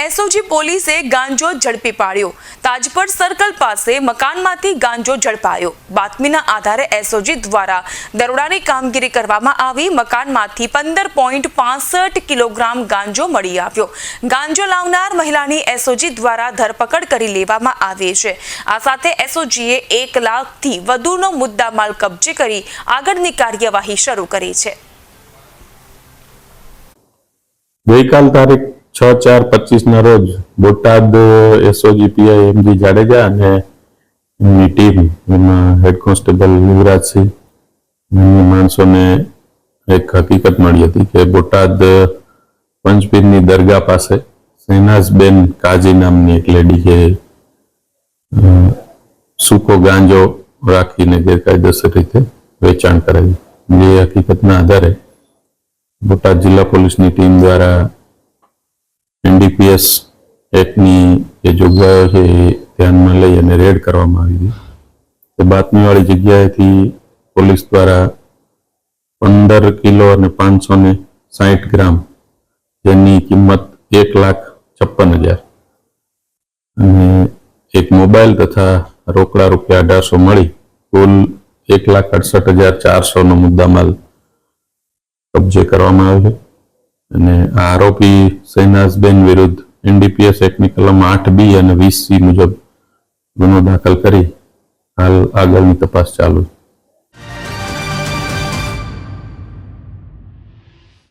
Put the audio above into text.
SOG પોલીસે ગાંજો ઝડપી પાડ્યો. તાજપર સર્કલ પાસે મકાનમાંથી ગાંજો ઝડપાયો. બાતમીના આધારે એસઓજી દ્વારા દરોડાની કામગીરી કરવામાં આવી. મકાનમાંથી પંદર પોઈન્ટ પાસઠ કિલોગ્રામ ગાંજો મળી આવ્યો. ગાંજો લાવનાર મહિલાની એસઓજી દ્વારા ધરપકડ કરી લેવામાં આવી છે. આ સાથે એસઓજીએ એક લાખથી વધુનો મુદ્દામાલ કબજે કરી આગળની કાર્યવાહી શરૂ કરી છે. ગઈકાલ તારીખ છ ચાર પચીસ ના રોજ Botad SOG PI MG Jadeja અને એમની ટીમ એમાં હેડ કોન્સ્ટેબલ યુવરાજસિંહ અન્ય માણસોને એક હકીકત મળી હતી કે બોટાદ પંચપીરની દરગાહ પાસે શહેનાઝબેન કાજી નામની એક લેડી કે અ, સૂકો ગાંજો રાખીને ગેરકાયદેસર રીતે વેચાણ કરાવી જે હકીકતના આધારે બોટાદ જિલ્લા પોલીસની ટીમ દ્વારા એનડીપીએસ એક્ટની જે જોગવાઈઓ છે એ ધ્યાનમાં લઈ અને રેડ કરવામાં આવી હતી. તે બાતમીવાળી જગ્યાએથી પોલીસ દ્વારા પંદર કિલો અને પાંચસો ને સાહીઠ ગ્રામ જેની કિંમત એક લાખ છપ્પન હજાર. અને એક મોબાઈલ તથા રોકડા રૂપિયા અઢારસો મળી. કુલ એક લાખ અડસઠ હજાર ચારસોનો મુદ્દામાલ કબજે કરવામાં આવ્યો અને આ આરોપી સૈનાઝબેન વિરુદ્ધ એનડીપીએસ એક્ટની કલમ આઠ બી અને વીસ સી મુજબ ગુનો દાખલ કરી હાલ આગળની તપાસ ચાલુ છે.